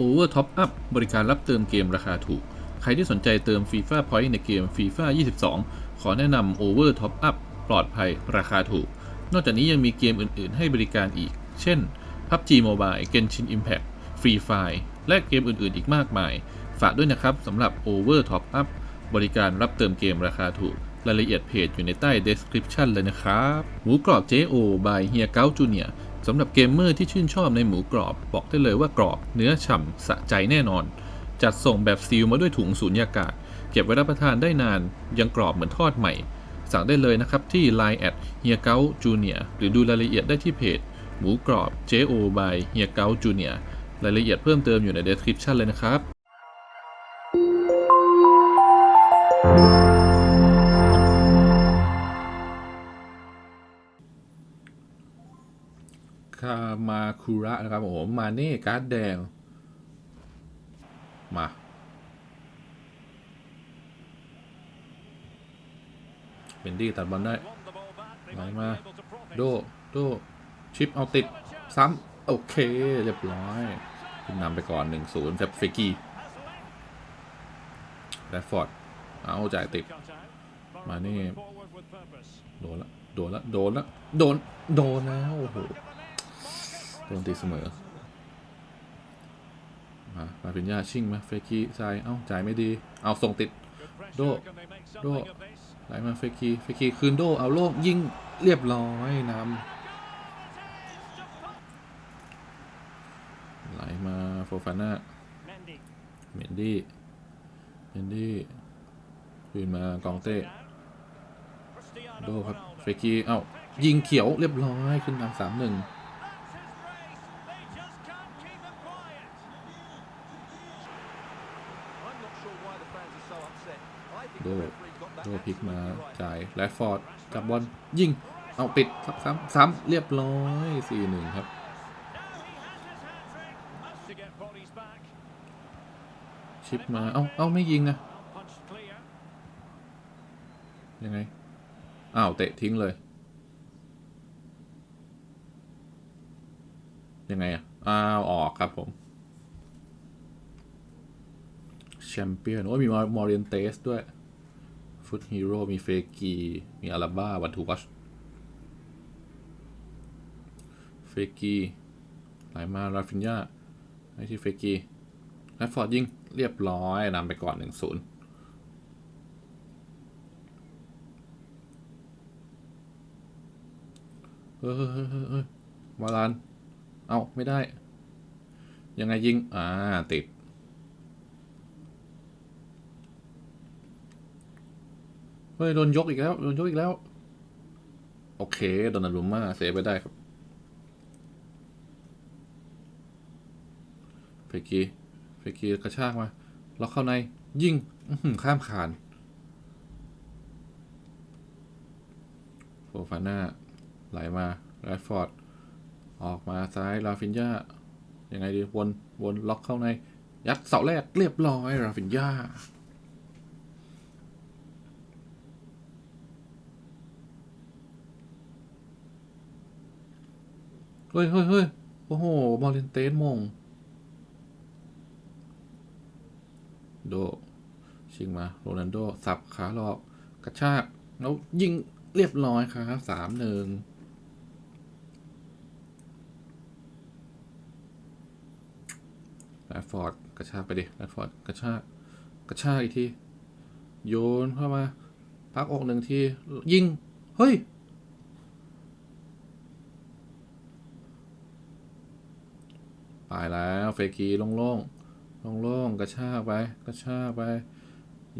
Over Top Up บริการรับเติมเกมราคาถูก ใครที่สนใจเติม FIFA Point ในเกม FIFA 22 ขอแนะนำ Over Top Up ปลอดภัยราคาถูก นอกจากนี้ยังมีเกมอื่น ๆ ให้บริการอีก เช่น PUBG Mobile Genshin Impact Free Fire และเกมอื่น ๆ อีกมากมาย ฝากด้วยนะครับสำหรับ Over Top Up บริการรับเติมเกมราคาถูก รายละเอียดเพจอยู่ในใต้ description เลยนะครับ หมูกรอบ JO by เฮียเก้าจูเนีย สำหรับเกมเมอร์ที่ชื่นชอบในหมูกรอบ บอกได้เลยว่ากรอบ เนื้อฉ่ำสะใจแน่นอน จัดส่งแบบซีลมาด้วยถุงสูญญากาศ เก็บไว้รับประทานได้นาน ยังกรอบเหมือนทอดใหม่ สั่งได้เลยนะครับที่ Line แอดเฮียเก้าจูเนียหรือดูรายละเอียดได้ที่เพจ หมูกรอบ JO by เฮียเก้าจูเนียรายละเอียดเพิ่มเติมอยู่ใน description เลยนะครับคามาคุระนะครับผมมาเน่การ์ดแดง มาเบนดี้ตัดบอลได้ไหลมา โด โด ชิปเอาติด ซ้ำ โอเค เรียบร้อยขึ้นนำไปก่อน 1-0ครับเฟกี้แรดฟอร์ด เอาจ่ายติด มานี่ โดนละ โดนละ โดนละ โดน โดนแล้ว โอ้โห โดนตีเสมอ มามาเป็นญาชิ่งมาเฟกี้จ่ายเอ้าจ่ายไม่ดี เอาส่งติด โด โดไหลมาเฟกีเฟกีคืนโด เอาโลกยิงเรียบร้อยนำไหลมาโฟฟาน่าเมนดี้เมนดี้คืนมากองเต้โดครับเฟกีเอ้ายิงเขียวเรียบร้อยขึ้นนำสามหนึ่ง โดโดพลิกมาจ่ายแรดฟอร์ดจับบอลยิง เอาปิดซ้ำซ้ำซ้ำเรียบร้อยสี่หนึ่งครับ ชิปมา เอ้าเอ้าไม่ยิงอะยังไง อ้าว เตะทิ้งเลย ยังไงอะอ้าว ออกครับผมแชมเปี้ยน โอ้ยมีมอร์เรนเตสด้วย ฟุตฮีโร่มีเฟกี มีอาราบ้าวันทูวัชเฟกีไหลมาราฟินยาไอที่เฟกีแรดฟอร์ดยิง เรียบร้อยนำไปก่อนหนึ่งศูนย์เฮ้ยเฮ้ยเฮ้ยเฮ้ยเฮ้ยวาลาน เอาไม่ได้ ยังไงยิง อ่า ติด ฮ้ยโดนยกอีกแล้วโดนยกอีกแล้ว โอเคโดนารุม่าเซฟไปได้ครับเฟกีเฟกีกระชากมาล็อกเข้าใน ยิงข้ามคานโฟฟาน่าไหลมาแรฟอร์ด ออกมาซ้ายราฟินยายังไงดีวนวนล็อกเข้าใน ยัดเสาแรกเรียบร้อยราฟินยา เฮ้ยเฮ้ยเฮ้ยโอ้โหมอรินเตสมง โด ชิงมา โรนัลโด สับขาหลอก กระชาก แล้วยิงเรียบร้อยครับสามหนึ่งแรดฟอร์ดกระชากไปดิแรดฟอร์ดกระชากกระชากอีกที โยนเข้ามา พักอกหนึ่งที ยิง เฮ้ย ไปแล้วเฟกีโล่งๆโล่งๆกระชากไปกระชากไป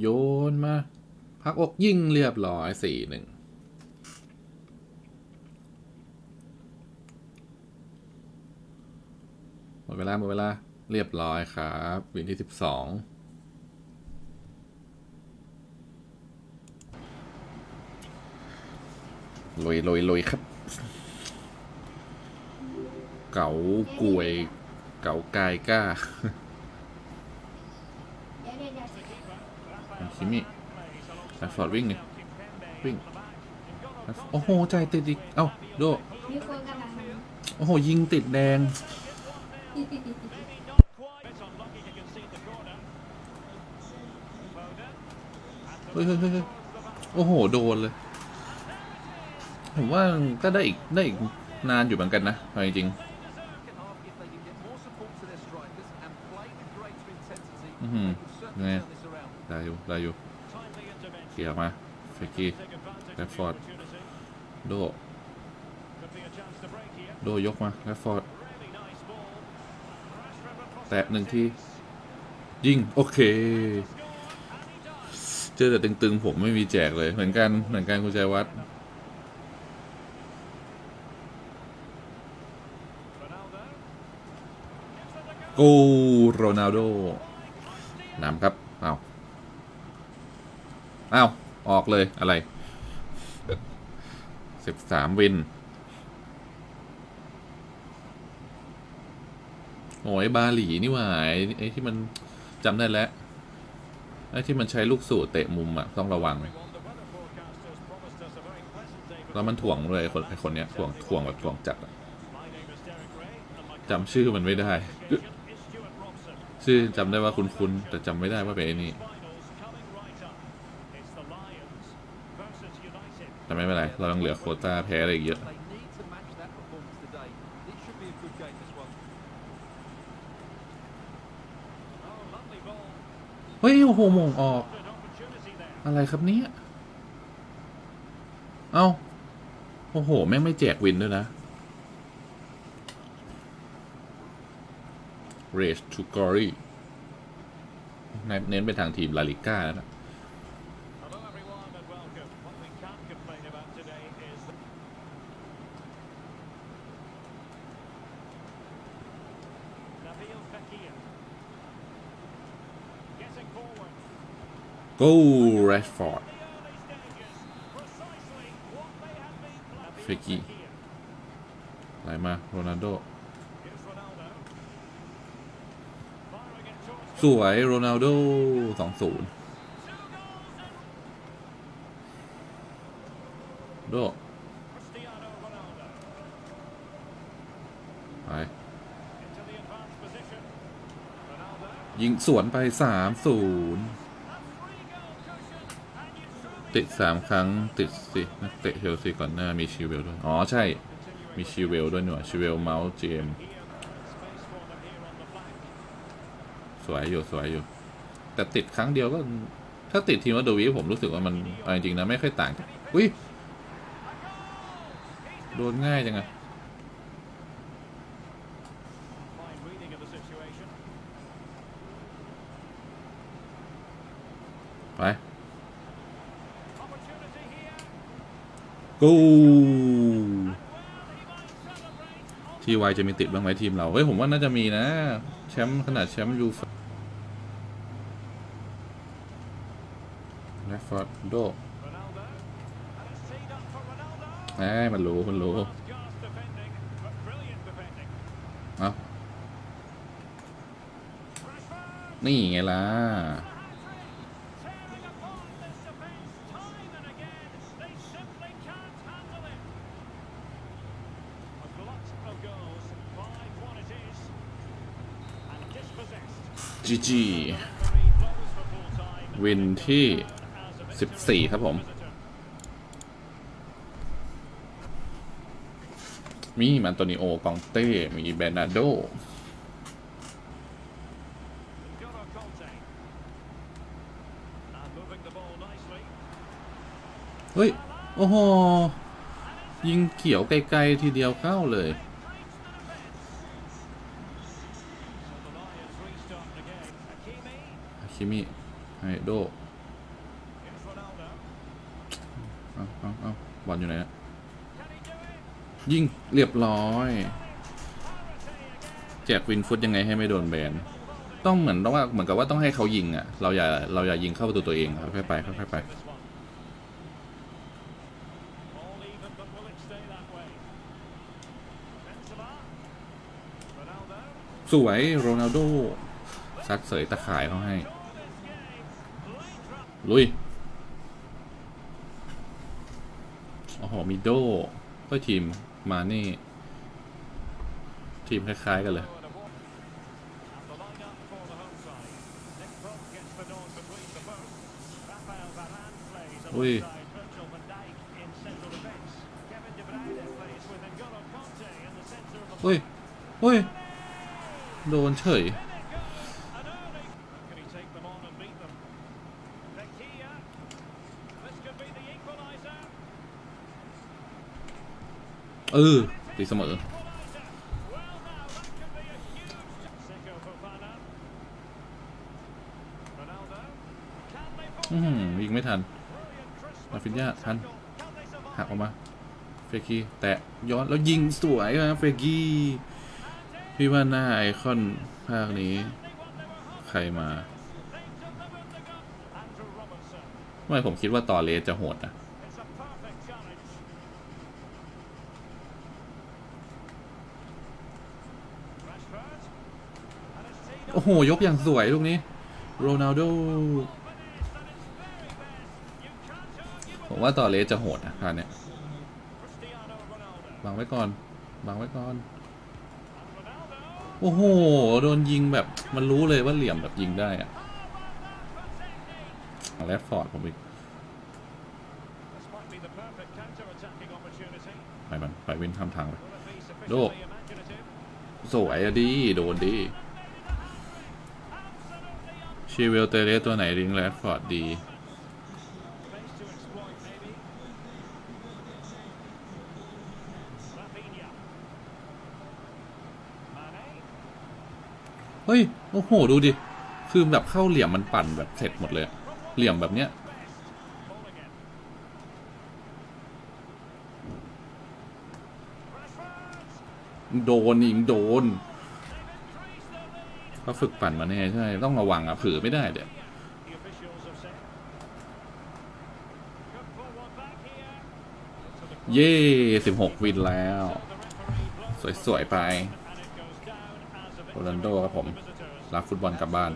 โยนมา พักอกยิงเรียบร้อยสี่หนึ่งหมดเวลาหมดเวลาเรียบร้อยครับวินที่สิบสองลุยลุยลุยครับ เก๋ากวย เก๋ากายกล้าคิมิแรดฟอร์ดวิ่งเยวิ่ง โอ้โห ใจติดอีก เอ้า โด มีโอ้โห ยิงติดแดง เฮ้ยเฮ้ยเฮ้ยโอ้โห โดนเลย ผมว่าก็ได้อีก ได้อีกนานอยู่เหมือนกันนะจริงๆ อยู่ได้อยู่เกี่ยวมาเฟกกี้แรดฟอร์ดโดโดยกมาแรดฟอร์ดแตะหนึ่งที่ยิง โอเค เจอแต่ตึงๆ ผมไม่มีแจกเลย เหมือนกัน เหมือนกันคุณใจวัดโอ้โรนัลโดนำครับ อ้าเออกเลยอะไรสิบสามวิน โอ้ยบาหลีนี่หว่าไอ้ไอ้ที่มันจำได้แล้วไอ้ที่มันใช้ลูกสูตรเตะมุมอะต้องระวังแล้วมันถ่วงด้วยคนไอ้คนเนี้ยถ่วงถ่วงแบบถ่วงจัดจำชื่อมันไม่ได้ ชื่อจำได้ว่าคุ้นๆแต่จำไม่ได้ว่าเป็นไอ้นี่ แต่ไม่เป็นไร เรายังเหลือโคต้าแพ้อะไรอีกเยอะเฮ้ยโอ้โหมงออก อะไรครับเนี้ยเอ้า โอ้โห แม่งไม่แจกวินด้วยนะ Race to Glory เน้นไปทางทีมลาลิก้านะ แล้วนะ Go Rashford เฟกี้ไหลมาโรนัลโดสวยโรนัลโดสองศูนย์โดไปยิงสวนไปสามศูนย์ ติดสามครั้งติดสินักเตะเชลซีก่อนหน้ามีชิเวลด้วย อ๋อ ใช่ มีชิเวลด้วยหน่วยชิเวลเมาส์เจมสวยอยู่สวยอยู่ แต่ติดครั้งเดียวก็ ถ้าติดทีมวัตโดวีผมรู้สึกว่ามันจริงๆนะ ไม่ค่อยต่างอุ้ยโดนง่ายจังอะไป กูที่วายจะมีติดบ้างไหมทีมเรา เฮ้ย ผมว่าน่าจะมีนะ แชมป์ขนาดแชมป์ยูฟแรดฟอร์ดโดไอ้ยมันรู้มันรู้เอานี่ไงล่ะ จีจีวินที่14ครับผม มีมันโตนิโอกองเต้ มีแบรนาโด เฮ้ย โอ้โห ยิงเขียวไกลๆทีเดียวเข้าเลย คิมิไฮโดเอาเอาเอาบอลอยู่ไหนอะยิงเรียบร้อย แจกวินฟุตยังไงให้ไม่โดนแบน ต้องเหมือนต้องว่าเหมือนกับว่าต้องให้เขายิงอะ เราอย่าเราอย่ายิงเข้าประตูตัวเองครับค่อยไปค่อยไปสวยโรนัลโดซัดเสยตะข่ายเขาให้ ลุย โอ้โห มีโดก็ทีมมานี่ ทีมคล้าย ๆ กันเลย อุ้ยอุ้ยอุ้ย โดนเฉย เออตีเสมอ อืมยิงไม่ทันลาฟินยาทัน หักออกมา เฟกีแตะย้อนแล้วยิงสวยนะเฟกีพี่ว่าหน้าไอคอนภาคนี้ ใครมา ไม่ผมคิดว่าต่อเลสจะโหดนะ อ้โห ยกอย่างสวยลูกนี้ โรนัลโดผมว่าต่อเลสจะโหดนะคราวเนี้ยวางไว้ก่อนวางไว้ก่อน โอ้โห โดนยิงแบบมันรู้เลยว่าเหลี่ยมแบบยิงได้อะแรดฟอร์ดผมอีกไปมันไปว้นข้ามทางไปโดสวยอะดี โดนดี ชีเวลเตเลสตัวไหนริงแรดฟอร์ดดี เฮ้ย โอ้โห ดูดิ คือแบบเข้าเหลี่ยมมันปั่นแบบเสร็จหมดเลย เหลี่ยมแบบเนี้ยโดนอีกโดน เขาฝึกปั่นมาแน่ใช่ต้องระวังอะเผือไม่ได้เดี๋ยวเย่สิบหกวินแล้ว สวย ๆ ไปโรนัลโดครับผม รับฟุตบอลกลับบ้าน